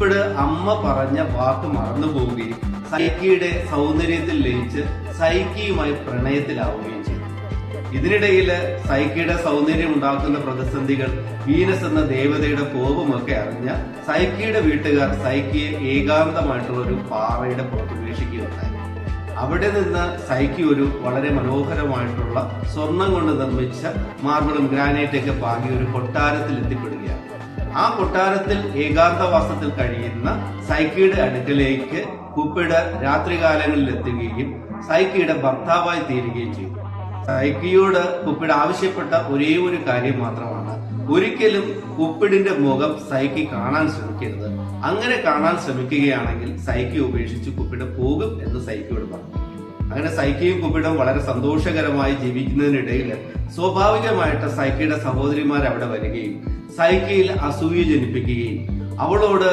കുപ്പിട് അമ്മ പറഞ്ഞ വാക്ക് മറന്നു പോവുകയും സൈക്കിയുടെ സൗന്ദര്യത്തിൽ ലയിച്ച് സൈക്കിയുമായി പ്രണയത്തിലാവുകയും ചെയ്തു. ഇതിനിടയിൽ സൈക്കിയുടെ സൗന്ദര്യം ഉണ്ടാക്കുന്ന പ്രതിസന്ധികൾ വീനസ് എന്ന ദേവതയുടെ കോപമൊക്കെ അറിഞ്ഞ സൈക്കിയുടെ വീട്ടുകാർ സൈക്കിയെ ഏകാന്തമായിട്ടുള്ള ഒരു പാറയുടെ പുറത്ത് ഉപേക്ഷിക്കുകയുണ്ടായി അവിടെ നിന്ന് സൈക്കി ഒരു വളരെ മനോഹരമായിട്ടുള്ള സ്വർണം കൊണ്ട് നിർമ്മിച്ച മാർബിളും ഗ്രാനൈറ്റൊക്കെ പാകിയ ഒരു കൊട്ടാരത്തിൽ എത്തിപ്പെടുകയാണ്. ആ കൊട്ടാരത്തിൽ ഏകാന്തവാസത്തിൽ കഴിയുന്ന സൈക്കിയുടെ അടുക്കലേക്ക് കുപ്പിട രാത്രികാലങ്ങളിൽ എത്തുകയും സൈക്കിയുടെ ഭർത്താവായി തീരുകയും ചെയ്തു. സൈക്കിയോട് കുപ്പിട ആവശ്യപ്പെട്ട ഒരേ ഒരു കാര്യം മാത്രമാണ്. ഒരിക്കലും കുപ്പിടിന്റെ മുഖം സൈക്കി കാണാൻ ശ്രമിക്കരുത്. അങ്ങനെ കാണാൻ ശ്രമിക്കുകയാണെങ്കിൽ സൈക്കി ഉപേക്ഷിച്ച് കുപ്പിട പോകും എന്ന് സൈക്കിയോട് പറഞ്ഞു. അങ്ങനെ സൈക്കിയും കുപ്പിടും വളരെ സന്തോഷകരമായി ജീവിക്കുന്നതിനിടയിൽ സ്വാഭാവികമായിട്ട് സൈക്കിയുടെ സഹോദരിമാർ അവിടെ വരികയും സൈക്കിയിൽ അസൂയ ജനിപ്പിക്കുകയും അവളോട്